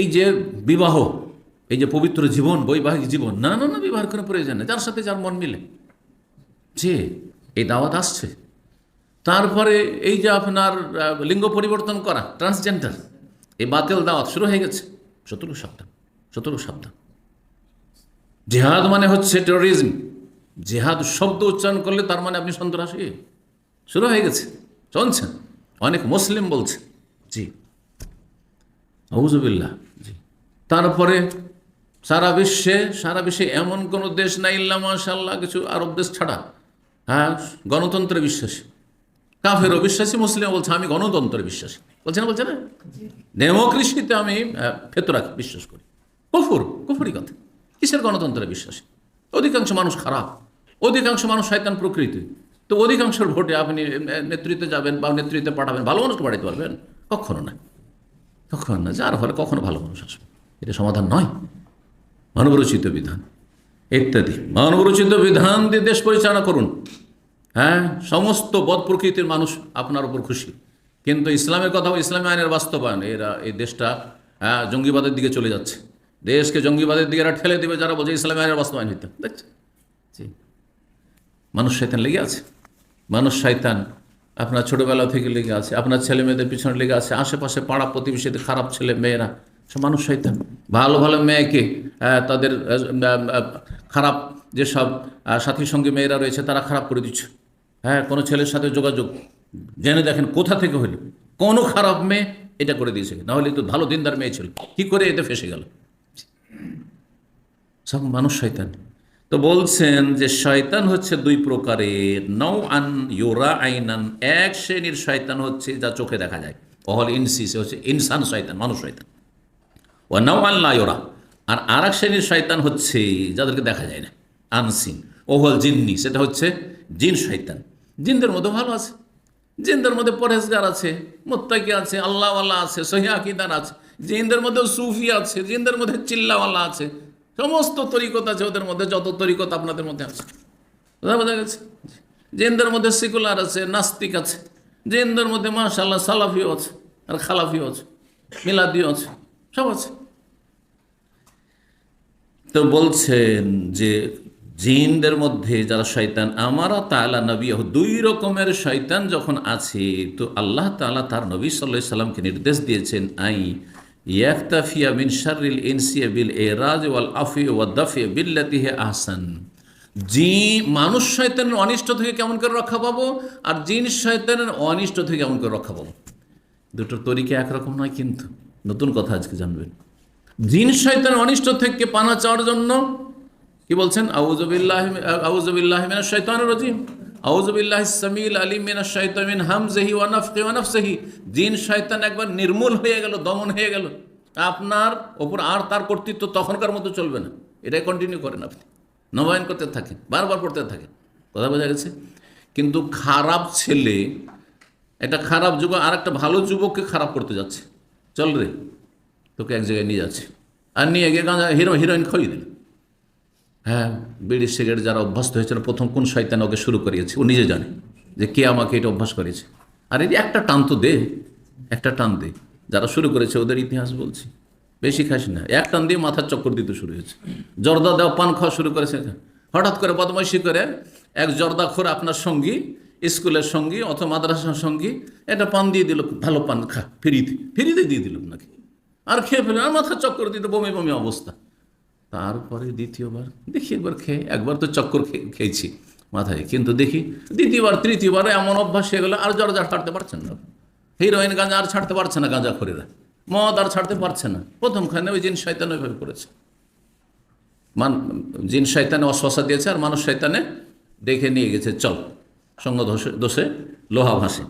এই যে বিবাহ, এই যে পবিত্র জীবন, বৈবাহিক জীবন না না না বিবাহের কোনো প্রয়োজন নেই, যার সাথে যার মন মিলে। যে এই দাওয়াত আসছে। তারপরে এই যে আপনার লিঙ্গ পরিবর্তন করা ট্রান্সজেন্ডার এই বাতিল দাওয়াত শুরু হয়ে গেছে। শত্রু সাবধান শত্রু সাবধান জেহাদ মানে হচ্ছে টেরোরিজম জেহাদ শব্দ উচ্চারণ করলে তার মানে আপনি সন্ত্রাসী। শুরু হয়ে গেছে, চলছে। অনেক মুসলিম বলছে, জি। আউজুবিল্লাহ জি। তারপরে সারা বিশ্বে সারা বিশ্বে এমন কোনো দেশ নাই ইল্লা মাশাল্লাহ কিছু আরব দেশ ছাড়া। হ্যাঁ গণতন্ত্রে বিশ্বাসী। কাফেরও বিশ্বাসী মুসলিম বলছে আমি গণতন্ত্রে বিশ্বাসী। বলছে না বলছে না? ডেমোক্রেসিতে আমি ফেতরা বিশ্বাস করি। কফুর কফুরি কথা। কিসের গণতন্ত্রে বিশ্বাসী? অধিকাংশ মানুষ খারাপ। অধিকাংশ মানুষ শয়তান প্রকৃতি। তো অধিকাংশের ভোটে আপনি নেতৃত্বে যাবেন বা নেতৃত্বে পাঠাবেন ভালো মানুষকে পাঠাতে পারবেন? কখনো না। কখনো না, যার ফলে কখনো ভালো মানুষ আসবে। এটা সমাধান নয়। মানবরচিত বিধান। ইত্যাদি। মানবরচিত বিধান দিয়ে দেশ পরিচালনা করুন। হ্যাঁ সমস্ত বদ প্রকৃতির মানুষ আপনার উপর খুশি। কিন্তু ইসলামের কথা, ইসলামী আইনের বাস্তবায়ন, এরা, এই দেশটা হ্যাঁ জঙ্গিবাদের দিকে চলে যাচ্ছে। দেশকে জঙ্গিবাদের দিকে এরা ঠেলে দেবে, যারা বোঝে ইসলামী আইনের বাস্তবায়ন হইতে। দেখছে মানুষ শয়তান লেগে আছে। মানুষ শয়তান আপনার ছোটোবেলা থেকে লেগে আছে, আপনার ছেলে মেয়েদের পিছনে লেগে আছে, আশেপাশে পাড়া প্রতিবেশীতে খারাপ ছেলে মেয়েরা সব মানুষ শয়তান। ভালো ভালো মেয়েকে তাদের খারাপ যেসব সাথী সঙ্গী মেয়েরা রয়েছে, তারা খারাপ করে দিচ্ছে। হ্যাঁ কোনো ছেলের সাথে যোগাযোগ, জেনে দেখেন কোথা থেকে হইল কোনো খারাপ মেয়ে এটা করে দিয়েছে নাহলে তো ভালো দিনদার মেয়ে ছিল। কি করে এতে ফেসে গেল? সব মানুষ শয়তান। তো বলছেন যে শয়তান হচ্ছে দুই প্রকারের। নৌ আন ইউরা আইনান, এক শ্রেণির শয়তান হচ্ছে যা চোখে দেখা যায়। অহল ইনসি, সে হচ্ছে ইনসান শয়তান, মানুষ শয়তান। ও নৌ আন লা ইউরা, আর আর এক শ্রেণির শয়তান হচ্ছে যাদেরকে দেখা যায় না, আনসিন। ওহল জিন্নি, সেটা হচ্ছে জিন শয়তান। জিনদের মধ্যে ভালো আছে, জিনদের মধ্যে পরেজগার আছে, মোত্তাকি আছে, আল্লাহওয়ালা আছে সহিদার আছে, জিনদের মধ্যে সুফি আছে, জিনদের মধ্যে চিল্লাওয়ালা আছে সমস্ত তরিকত আছে ওদের মধ্যে, যত তরিকত আপনাদের মধ্যে আছে। বোঝা বোঝা গেছে? জিনদের মধ্যে সিকুলার আছে, নাস্তিক আছে। জেনদের মধ্যে মাশাল্লাহ সালাফিও আছে, আর খালাফিও আছে, মিলাদিও আছে, সব আছে। তো বলছেন যে জিনদের মধ্যে যারা শয়তান, আমারা তালা নবী, দুই রকমের শয়তান যখন আছে, তো আল্লাহ তাআলা তার নবী সাল্লাহ সাল্লামকে নির্দেশ দিয়েছেন, আই ইয়াকতাফিয়া মিন শারিল ইনসিয়া বিল এরাজ ওয়াল আফি ওয়া দাফি বিল্লাতিহে আহসান জি মানুষ শয়তানের অনিষ্ট থেকে কেমন করে রক্ষা পাবো? আর জিন শয়তানের অনিষ্ট থেকে কেমন করে রক্ষা পাবো? দুটোর তরিকা একরকম নয় কিন্তু। নতুন কথা আজকে জানবেন। জিন শয়তান অনিষ্ট থেকে পানা চাওয়ার জন্য কি বলছেন? আউজবিল্লাহ আউজবিল্লাহ শয়তানির রাজিম। আউজবিল্লাহ সামিল আলী মিনাশ শয়তানিন হামজাহি ওয়া নাফখি ওয়া নাফসিহি। জিন শয়তান একবার নির্মূল হয়ে গেল, দমন হয়ে গেল। আপনার ওপর আর তার কর্তৃত্ব তখনকার মতো চলবে না। এটাই কন্টিনিউ করেন আপনি। নবায়ন করতে থাকেন, বারবার করতে থাকেন। কথা বোঝা গেছে? কিন্তু খারাপ ছেলে, একটা খারাপ যুবক আর একটা ভালো যুবককে খারাপ করতে যাচ্ছে। চল রে, তোকে এক জায়গায় নিয়ে যাচ্ছে। আর নিয়ে গিয়ে গাঁজা হিরো, হিরোইন খাইয়ে দিল হ্যাঁ বিড়ি, সিগারেট যারা অভ্যস্ত হয়েছিল প্রথম কোন শয়তান ওকে শুরু করিয়েছে? ও নিজে জানে যে কে আমাকে এটা অভ্যাস করেছে। আর এই একটা টান তো দে, একটা টান দে। যারা শুরু করেছে, ওদের ইতিহাস বলছি। বেশি খাস না। এক টান দিয়ে মাথার চক্কর দিতে শুরু হয়েছে। জর্দা দেওয়া পান খাওয়া শুরু করেছে। হঠাৎ করে বদমাইশি করে এক জর্দাখোর আপনার সঙ্গী, স্কুলের সঙ্গী অথবা মাদ্রাসার সঙ্গী, এটা পান দিয়ে দিল, ভালো পান খা, ফ্রিতে ফ্রিতে দিয়ে দিল নাকি? আর খেয়ে ফেলে আর মাথার চক্কর দিতে বমি বমি অবস্থা। তারপরে দ্বিতীয়বার, দেখি একবার খেয়ে, একবার তো চক্কর খেয়েছি মাথায়, কিন্তু দেখি দ্বিতীয়বার, তৃতীয়বার এমন অভ্যাস হয়ে গেলো, আর জর্দা ছাড়তে পারছেন না। হিরোইন গাঁজা আর ছাড়তে পারছে না গাঁজা খরিরা মদ আর ছাড়তে পারছে না। প্রথমখানে ওই জিন শয়তান ওইভাবে করেছে। মান, জিন শয়তানে অশ্বাসা দিয়েছে আর মানুষ শয়তানে দেখে নিয়ে গেছে, চল, সঙ্গ দোষে লোহা ভাসে।